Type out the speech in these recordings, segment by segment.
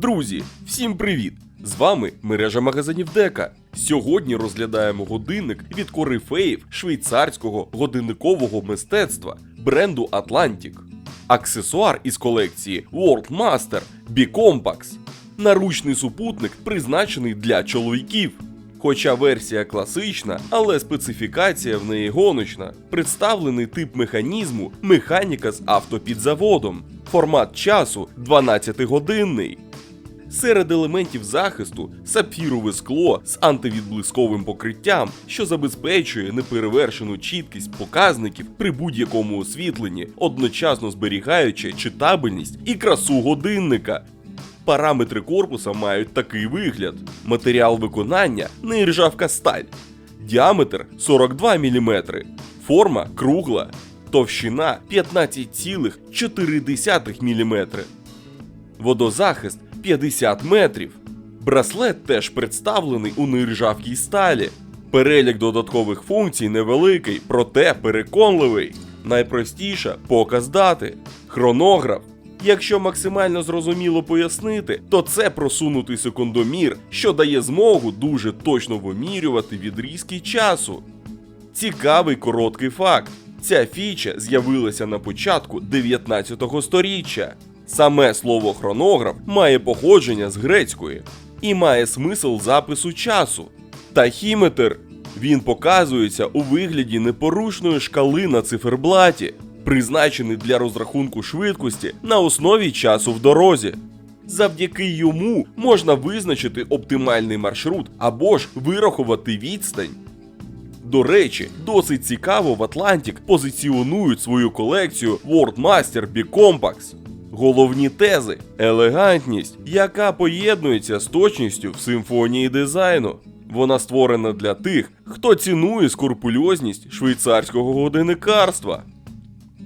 Друзі, всім привіт! З вами мережа магазинів Дека. Сьогодні розглядаємо годинник від корифеїв швейцарського годинникового мистецтва бренду Atlantic. Аксесуар із колекції World Master B-Compax. Наручний супутник призначений для чоловіків. Хоча версія класична, але специфікація в неї гоночна. Представлений тип механізму механіка з автопідзаводом. Формат часу 12-годинний. Серед елементів захисту сапфірове скло з антивідблисковим покриттям, що забезпечує неперевершену чіткість показників при будь-якому освітленні, одночасно зберігаючи читабельність і красу годинника. Параметри корпуса мають такий вигляд: матеріал виконання нержавка сталь, діаметр 42 мм, форма кругла, товщина 15,4 мм водозахист 50 метрів. Браслет теж представлений у нержавкій сталі. Перелік додаткових функцій невеликий, проте переконливий. Найпростіша показ дати, хронограф. Якщо максимально зрозуміло пояснити, то це просунутий секундомір, що дає змогу дуже точно вимірювати відрізки часу. Цікавий короткий факт: ця фіча з'явилася на початку 19 століття. Саме слово хронограф має походження з грецької і має смисл запису часу. Тахіметр він показується у вигляді непорушної шкали на циферблаті, призначений для розрахунку швидкості на основі часу в дорозі. Завдяки йому можна визначити оптимальний маршрут або ж вирахувати відстань. До речі, досить цікаво в Atlantic позиціонують свою колекцію World Master B-Compax. Головні тези елегантність, яка поєднується з точністю в симфонії дизайну. Вона створена для тих, хто цінує скрупульозність швейцарського годинникарства.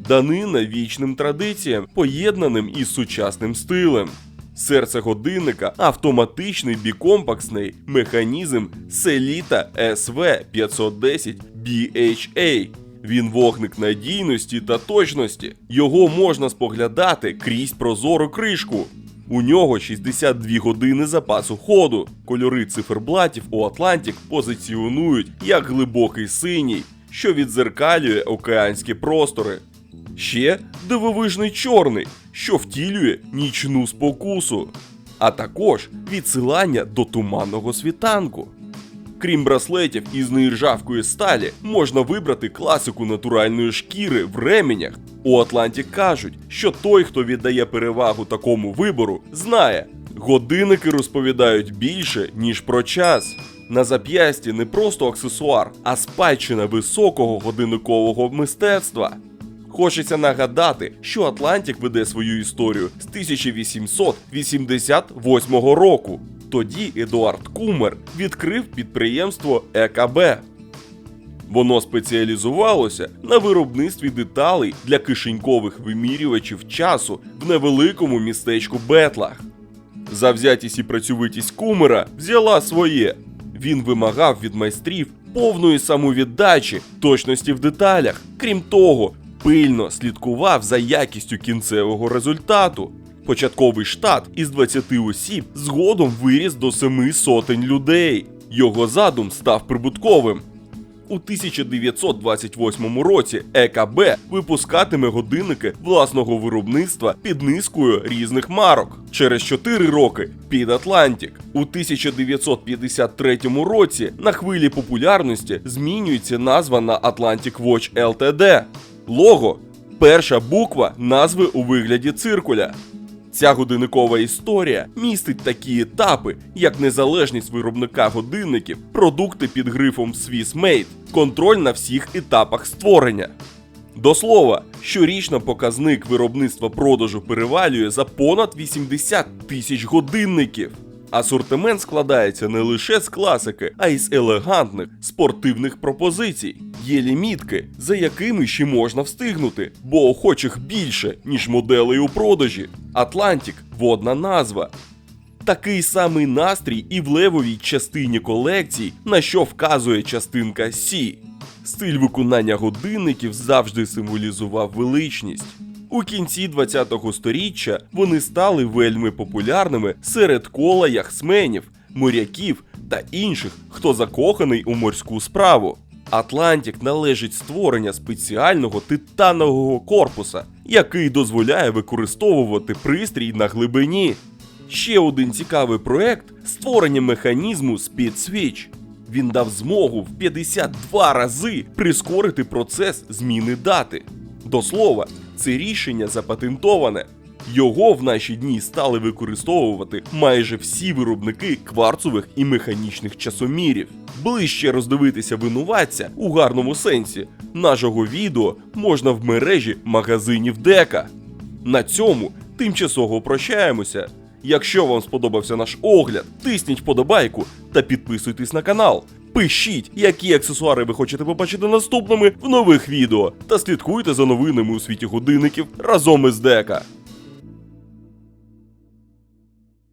Данина вічним традиціям, поєднаним із сучасним стилем. Серце годинника автоматичний бікомпаксний механізм Селіта SV 510 BHA. Він вогник надійності та точності. Його можна споглядати крізь прозору кришку. У нього 62 години запасу ходу. Кольори циферблатів у Atlantic позиціонують як глибокий синій, що відзеркалює океанські простори. Ще дивовижний чорний, що втілює нічну спокусу, а також відсилання до туманного світанку. Крім браслетів із нержавкої сталі, можна вибрати класику натуральної шкіри в ременях. У Атланті кажуть, що той, хто віддає перевагу такому вибору, знає, годинники розповідають більше, ніж про час. На зап'ясті не просто аксесуар, а спадщина високого годинникового мистецтва. Хочеться нагадати, що Атлантик веде свою історію з 1888 року. Тоді Едуард Кумер відкрив підприємство ЕКБ. Воно спеціалізувалося на виробництві деталей для кишенькових вимірювачів часу в невеликому містечку Бетлах. Завзятість і працьовитість Кумера взяла своє. Він вимагав від майстрів повної самовіддачі, точності в деталях. Крім того, пильно слідкував за якістю кінцевого результату. Початковий штат із 20 осіб згодом виріс до семи сотень людей. Його задум став прибутковим. У 1928 році ЕКБ випускатиме годинники власного виробництва під низкою різних марок. Через 4 роки під Атлантик. У 1953 році на хвилі популярності змінюється назва на Atlantic Watch Ltd. Лого перша буква назви у вигляді циркуля. Ця годинникова історія містить такі етапи, як незалежність виробника годинників, продукти під грифом Swiss Made, контроль на всіх етапах створення. До слова, щорічно показник виробництва продажу перевалює за понад 80 тисяч годинників. Асортимент складається не лише з класики, а й з елегантних спортивних пропозицій. Є лімітки, за якими ще можна встигнути, бо охочих більше, ніж моделей у продажі. Атлантик водна назва. Такий самий настрій і в левовій частині колекцій, на що вказує частинка Сі. Стиль виконання годинників завжди символізував величність. У кінці 20-го сторіччя вони стали вельми популярними серед кола яхтсменів, моряків та інших, хто закоханий у морську справу. Атлантик належить створення спеціального титанового корпуса, який дозволяє використовувати пристрій на глибині. Ще один цікавий проект створення механізму Speed Switch. Він дав змогу в 52 рази прискорити процес зміни дати. До слова, це рішення запатентоване. Його в наші дні стали використовувати майже всі виробники кварцових і механічних часомірів. Ближче роздивитися винуватця у гарному сенсі нашого відео можна в мережі магазинів Дека. На цьому тимчасово прощаємося. Якщо вам сподобався наш огляд, тисніть вподобайку та підписуйтесь на канал. Пишіть, які аксесуари ви хочете побачити наступними в нових відео, та слідкуйте за новинами у світі годинників разом із Дека.